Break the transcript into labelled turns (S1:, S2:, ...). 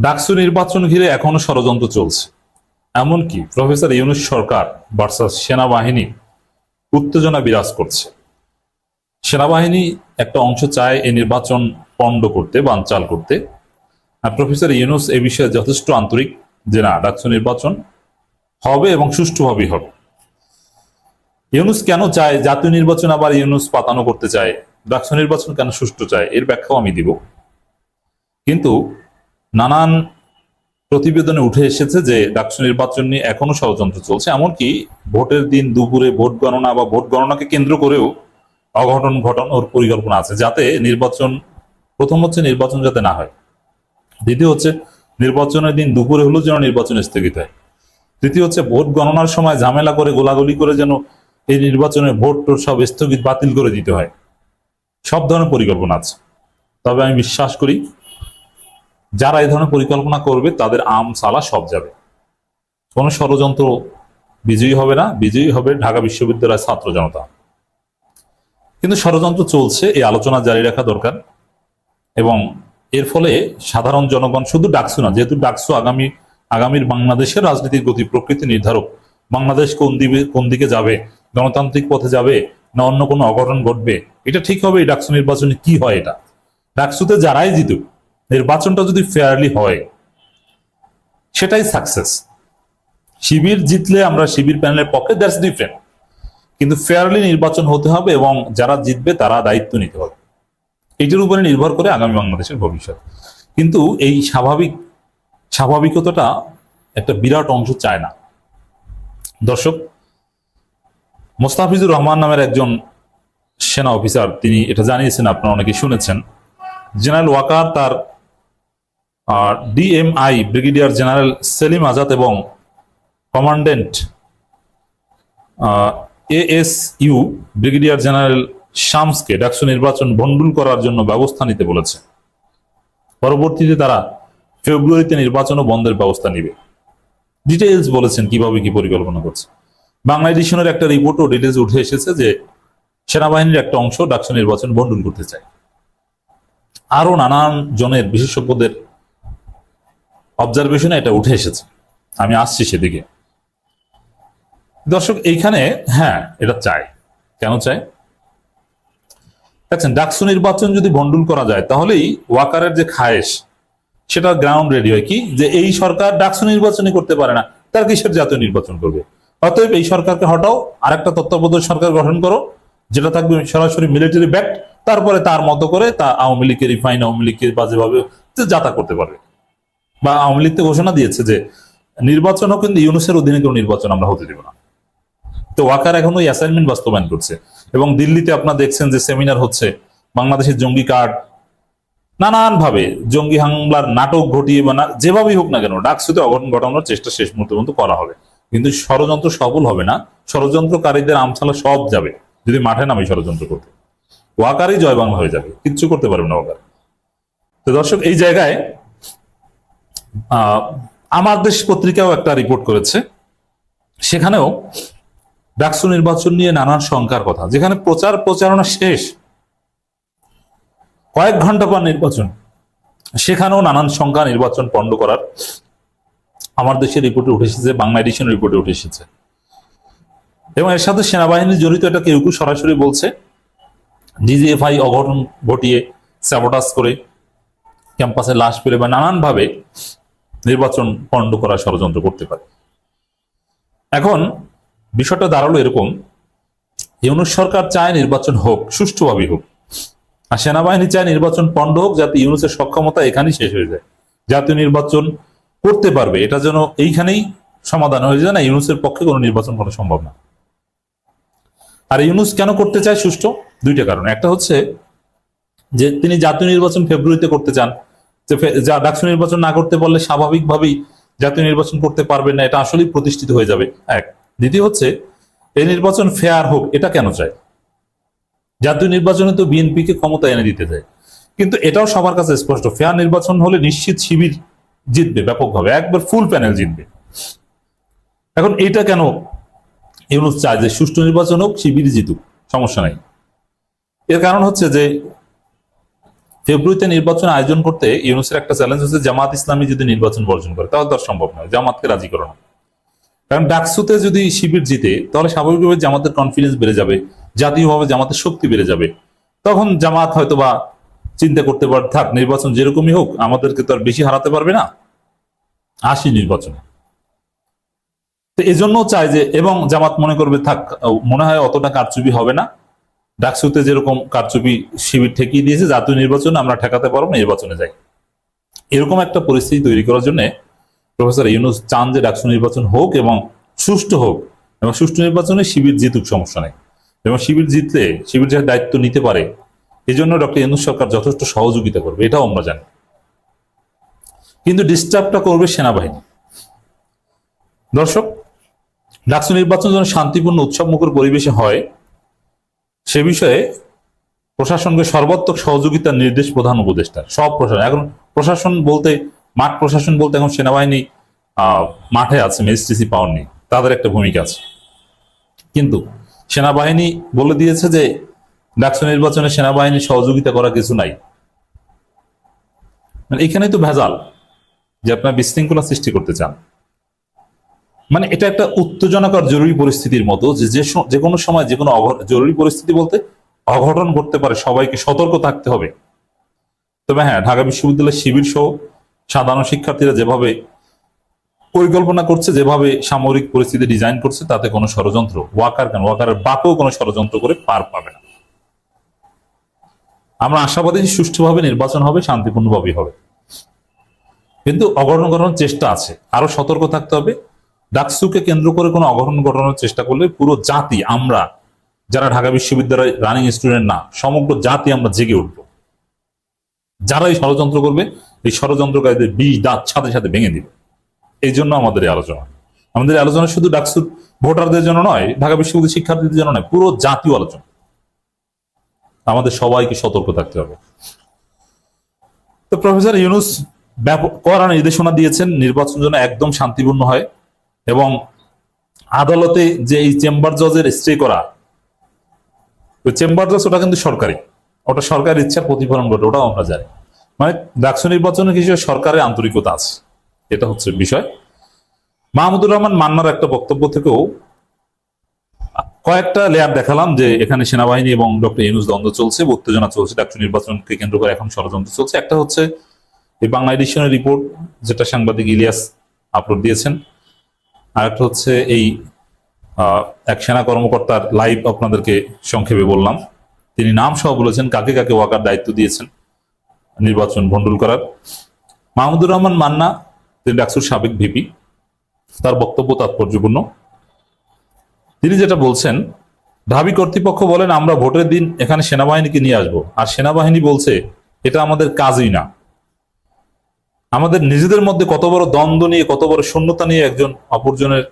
S1: ডাকসু নির্বাচন ঘিরে এখনও ষড়যন্ত্র চলছে। এমনকি প্রফেসর ইউনুস সরকার ভার্সাস সেনাবাহিনী উত্তেজনা বিরাজ করছে। সেনাবাহিনী একটা অংশ চায় এই নির্বাচন পণ্ড করতে, বানচাল করতে। আর প্রফেসর ইউনুস এ বিষয়ে যথেষ্ট আন্তরিক যে না, ডাকসু নির্বাচন হবে এবং সুষ্ঠুভাবেই হবে। ইউনুস কেন চায় জাতীয় নির্বাচন আবার ইউনুস পাতানো করতে চায়? ডাকসু নির্বাচন কেন সুষ্ঠু চায়? এর ব্যাখ্যাও আমি দিব। কিন্তু নানান প্রতিবেদনে উঠে এসেছে যে ডাকসু নির্বাচন নিয়ে এখনও ষড়যন্ত্র চলছে, এমনকি ভোটের দিন দুপুরে ভোট গণনা বা ভোট গণনাকে কেন্দ্র করেও অঘটন ঘটানোর পরিকল্পনা আছে, যাতে নির্বাচন, প্রথম হচ্ছে নির্বাচন যাতে না হয়, দ্বিতীয় হচ্ছে নির্বাচনের দিন দুপুরে হলেও যেন নির্বাচন স্থগিত হয়, তৃতীয় হচ্ছে ভোট গণনার সময় ঝামেলা করে গোলাগুলি করে যেন এই নির্বাচনের ভোট টোট সব স্থগিত বাতিল করে দিতে হয়, সব ধরনের পরিকল্পনা আছে, তবে আমি বিশ্বাস করি যারা এই ধরনের পরিকল্পনা করবে, তাদের আম সালা সব যাবে। কোনো ষড়যন্ত্র বিজয়ী হবে না, বিজয়ী হবে ঢাকা বিশ্ববিদ্যালয়ের ছাত্র জনতা। কিন্তু ষড়যন্ত্র চলছে, এই আলোচনা জারি রাখা দরকার। এবং এর ফলে সাধারণ জনগণ শুধু ডাকসু না, যেহেতু ডাকসু আগামী, আগামীর বাংলাদেশের রাজনীতির গতি, প্রকৃতি নির্ধারক। বাংলাদেশ কোন দিকে কোন দিকে যাবে, গণতান্ত্রিক পথে যাবে, না অন্য কোনো অঘটন ঘটবে, এটা ঠিক হবে এই ডাকসু নির্বাচনে কি হয় এটা? ডাকসুতে যারাই জিতুক নির্বাচনটা যদি ফেয়ারলি হয়, সেটাই সাকসেস শিবির জিতলে আমরা শিবির প্যানেলের পক্ষে দ্যাটস ডিফারেন্ট কিন্তু ফেয়ারলি নির্বাচন হতে হবে এবং যারা জিতবে তারা দায়িত্ব নিতে হবে। এটির উপরে নির্ভর করে আগামী বাংলাদেশের ভবিষ্যৎ। কিন্তু এই স্বাভাবিক, স্বাভাবিকতাটা একটা বিরাট অংশ চায় না। দর্শক, মোস্তাফিজুর রহমান নামের একজন সেনা অফিসার তিনি এটা জানিয়েছেন, আপনারা অনেকে শুনেছেন। জেনারেল ওয়াকার তার DMI brigadier general Selim Azad এবং কমান্ডেন্ট এএসইউ ব্রিগেডিয়ার জেনারেল শামসকে ডাকসু নির্বাচন ভণ্ডুল করার জন্য ব্যবস্থা নিতে বলেছে। পরবর্তীতে তারা ফেব্রুয়ারিতে নির্বাচন ও বন্ধের ব্যবস্থা নিবে। ডিটেইলস বলেছেন কীভাবে কি পরিকল্পনা করছে। বাংলা এডিশনের একটা রিপোর্টও ডিটেলস উঠে এসেছে যে সেনাবাহিনীর একটা অংশ ডাকসু নির্বাচন ভণ্ডুল করতে চায়। আরও নানান জনের বিশেষজ্ঞদের অবজারভেশনে এটা উঠে এসেছে। আমি আসছি সেদিকে। দর্শক, এইখানে হ্যাঁ এটা চাই। কেন চাই? দেখছেন, ডাকসু নির্বাচন যদি ভণ্ডুল করা যায়, তাহলেই ওয়াকারের যে খায়েশ, সেটা গ্রাউন্ড রেডি হয়। কি? যে এই সরকার ডাকসু নির্বাচনই করতে পারে না, তার কিসের জাতীয় নির্বাচন করবে? অতএব এই সরকারকে হটাও, আরেকটা তত্ত্বাবধায়ক সরকার গঠন করো, যেটা থাকবে সরাসরি মিলিটারি ব্যাক্ট তারপরে তার মতো করে তা আওয়ামী লীগের রিফাইন আওয়ামী লীগকে বাজেভাবে যাতা করতে পারবে। বা আওয়ামী লীগ ঘোষণা দিয়েছে যে নির্বাচনও কিন্তু ইউনুসের অধীনে কোনো নির্বাচন আমরা হতে দেব না। তো ওয়াকার এখন ওই অ্যাসাইনমেন্ট বাস্তবায়ন করছে এবং দিল্লিতে আপনারা দেখছেন যে সেমিনার হচ্ছে, বাংলাদেশের জঙ্গি কার্ড নানান ভাবে জঙ্গি হামলার নাটক ঘটিয়ে বা না- যেভাবেই হোক না কেন, ডাকসুতে অঘটন ঘটানোর চেষ্টা শেষ মুহূর্ত পর্যন্ত করা হবে। কিন্তু ষড়যন্ত্র সফল হবে না, ষড়যন্ত্রকারীদের আমছালা সব যাবে, যদি মাঠে নামে ষড়যন্ত্র করতে। ওয়াকারই জয় বাংলা হয়ে যাবে, কিচ্ছু করতে পারবে না ওয়াকার। তো দর্শক, এই জায়গায় আমার দেশ পত্রিকাও একটা রিপোর্ট করেছে। সেখানেও ডাকসু নির্বাচন নিয়ে নানান শঙ্কার কথা। যেখানে প্রচার প্রচারণা শেষ। কয়েক ঘণ্টা পর নির্বাচন। সেখানেও নানান সংখ্যা নির্বাচন পণ্ড করার আমার দেশের রিপোর্টে উঠে এসেছে, বাংলা এডিশন রিপোর্টে উঠে এসেছে। এবং এর সাথে সেনাবাহিনী জড়িত এটা কেউ কেউ সরাসরি বলছে, ডিজিএফআই অঘটন ঘটিয়ে স্যাবোটাস করে ক্যাম্পাসে লাশ ফেলে বা নানানভাবে নির্বাচন পণ্ড করার ষড়যন্ত্র করতে পারে। এখন বিষয়টা দাঁড়াল এরকম, ইউনুস সরকার চায় নির্বাচন হোক, সুষ্ঠুভাবে হোক, আর সেনাবাহিনী চায় নির্বাচন পণ্ড হোক যাতে ইউনুসের সক্ষমতা এখানেই শেষ হয়ে যায়। জাতীয় নির্বাচন করতে পারবে, এটা যেন এইখানেই সমাধান হয়ে যায় না, ইউনুসের পক্ষে কোনো নির্বাচন করা সম্ভব না। আর ইউনুস কেন করতে চায় সুষ্ঠু? দুইটা কারণ। একটা হচ্ছে যে তিনি জাতীয় নির্বাচন ফেব্রুয়ারিতে করতে চান যে ডাকসু নির্বাচন না করতে পারলে স্বাভাবিকভাবেই জাতীয় নির্বাচন করতে পারবে না, এটা আসলেই প্রতিষ্ঠিত হয়ে যাবে। এক। দ্বিতীয় হচ্ছে, এই নির্বাচন ফেয়ার হোক, এটা কেন চায়? জাতীয় নির্বাচনে তো বিএনপিকে ক্ষমতা এনে দিতে চায়। কিন্তু এটাও সবার কাছে স্পষ্ট ফেয়ার নির্বাচন হলে নিশ্চিত শিবির জিতবে ব্যাপকভাবে, একবার ফুল প্যানেল জিতবে। এখন এটা কেন ইউনুস চায় যে সুষ্ঠু নির্বাচন হোক, শিবির জিতুক? সমস্যা নাই। এর কারণ হচ্ছে যে ফেব্রুয়ারিতে নির্বাচন আয়োজন করতে ইউনুসের একটা চ্যালেঞ্জ হচ্ছে জামাত ইসলামী যদি নির্বাচন বর্জন করে, তাহলে তার সম্ভব নয়, জামাতকে রাজি করো না কারণ ডাকসুতে যদি শিবির জিতে, তাহলে স্বাভাবিকভাবে জামাতের কনফিডেন্স বেড়ে যাবে, জাতীয়ভাবে জামাতের শক্তি বেড়ে যাবে। তখন জামাত হয়তো বা চিন্তা করতে পারে, থাক, নির্বাচন যেরকমই হোক, আমাদেরকে তো আর বেশি হারাতে পারবে না। আসি নির্বাচনে। তো এজন্য চাই যে, এবং জামাত মনে করবে, থাক, মনে হয় অতটা কারচুপি হবে না। ডাকসুতে যেরকম কারচুপি শিবির ঠেকিয়ে দিয়েছে, জাতীয় নির্বাচনে আমরা ঠেকাতে পারব না, নির্বাচনে যাই। এরকম একটা পরিস্থিতি তৈরি করার জন্য প্রফেসর ইউনুস চান যে ডাকসু নির্বাচন হোক এবং সুষ্ঠু হোক, এবং সুষ্ঠু নির্বাচনে শিবির জিতুক, সমস্যা নেই। এবং শিবির জিতলে, শিবির যার দায়িত্ব নিতে পারে এই জন্য ডক্টর ইউনুস সরকার যথেষ্ট সহযোগিতা করবে, এটাও আমরা জানি। কিন্তু ডিস্টার্বটা করবে সেনাবাহিনী। দর্শক, ডাকসু নির্বাচন যেন শান্তিপূর্ণ উৎসব মুখর পরিবেশে হয় সে বিষয়ে প্রশাসনকে সর্বাত্মক সহযোগিতার নির্দেশ প্রধান উপদেষ্টা, সব প্রশাসন। এখন প্রশাসন বলতে, মাঠ প্রশাসন বলতে এখন সেনাবাহিনী মাঠে আছে ম্যাজিস্ট্রেসি পাওয়ার নেই, তাদের একটা ভূমিকা আছে। কিন্তু সেনাবাহিনী বলে দিয়েছে যে, ডাকসু নির্বাচনে সেনাবাহিনীর সহযোগিতা করা কিছু নাই। মানে এখানেই তো ভেজাল যে আপনার বিশৃঙ্খলা সৃষ্টি করতে চান। মানে এটা একটা উত্তেজনাকর জরুরি পরিস্থিতির মতো যে কোনো সময় যে কোনো জরুরি পরিস্থিতি বলতে অঘটন ঘটতে পারে, সবাইকে সতর্ক থাকতে হবে। তবে হ্যাঁ ঢাকা বিশ্ববিদ্যালয়ের শিবির সহ সাধারণ শিক্ষার্থীরা যেভাবে পরিকল্পনা করছে, যেভাবে সামরিক পরিস্থিতি ডিজাইন করছে, তাতে কোনো ষড়যন্ত্র, ওয়াকার কেন? ওয়াকারের বাপেও কোনো ষড়যন্ত্র করে পার পাবে না। আমরা আশাবাদী যে সুষ্ঠুভাবে নির্বাচন হবে শান্তিপূর্ণভাবে হবে। কিন্তু অঘটন ঘটানোর চেষ্টা আছে। আরও সতর্ক থাকতে হবে ডাকসুকে কেন্দ্র করে কোনো অঘটন ঘটানোর চেষ্টা করলে পুরো জাতি, আমরা, যারা ঢাকা বিশ্ববিদ্যালয় রানিং স্টুডেন্ট না, সমগ্র জাতি আমরা জেগে উঠবো। যারা এই ষড়যন্ত্র করবে, এই ষড়যন্ত্রকারীদের বিষ দাঁত সাথে সাথে ভেঙে দিবে। এই জন্য আমাদের এই আলোচনা। আমাদের আলোচনা শুধু ডাকসুর ভোটারদের জন্য নয়, ঢাকা বিশ্ববিদ্যালয় শিক্ষার্থীদের জন্য নয়, পুরো জাতীয় আলোচনা। আমাদের সবাইকে সতর্ক থাকতে হবে। তো প্রফেসর ইউনুস ব্যাপক কড়া নির্দেশনা দিয়েছেন, নির্বাচন যেন একদম শান্তিপূর্ণ হয়। এবং আদালতে যে এই চেম্বার জজের স্টে করা ওই চেম্বার জজ ওটা কিন্তু সরকারি। ওটা সরকারের ইচ্ছার প্রতিফলন ঘটে, ওটাও আমরা জানি। মানে ডাকসু নির্বাচনের কিছু সরকারের আন্তরিকতা আছে, এটা হচ্ছে বিষয়। মাহমুদুর রহমান মান্নার একটা বক্তব্য থেকেও কয়েকটা লেয়ার দেখালাম যে এখানে সেনাবাহিনী এবং ডক্টর ইউনুস দ্বন্দ্ব চলছে উত্তেজনা চলছে, ডাকসু নির্বাচনকে কেন্দ্র করে এখন ষড়যন্ত্র চলছে। একটা হচ্ছে এই বাংলা এডিশনের রিপোর্ট, যেটা সাংবাদিক ইলিয়াস আপলোড দিয়েছেন। আর একটা হচ্ছে এই এক সেনা কর্মকর্তার লাইভ আপনাদেরকে সংক্ষেপে বললাম। তিনি নাম সহ বলেছেন, কাকে কাকে ওয়াকার দায়িত্ব দিয়েছেন নির্বাচন ভণ্ডুল করার মাহমুদুর রহমান মান্না, তিনি ডাকসুর সাবেক ভিপি, তার বক্তব্য তাৎপর্যপূর্ণ। তিনি যেটা বলছেন, ঢাবি কর্তৃপক্ষ বলেন, আমরা ভোটের দিন এখানে সেনাবাহিনীকে নিয়ে আসব। আর সেনাবাহিনী বলছে, এটা আমাদের কাজই না। আমাদের নিজেদের মধ্যে কত বড় দ্বন্দ্ব নিয়ে কত বড় শূন্যতা নিয়ে একজন অপরজনের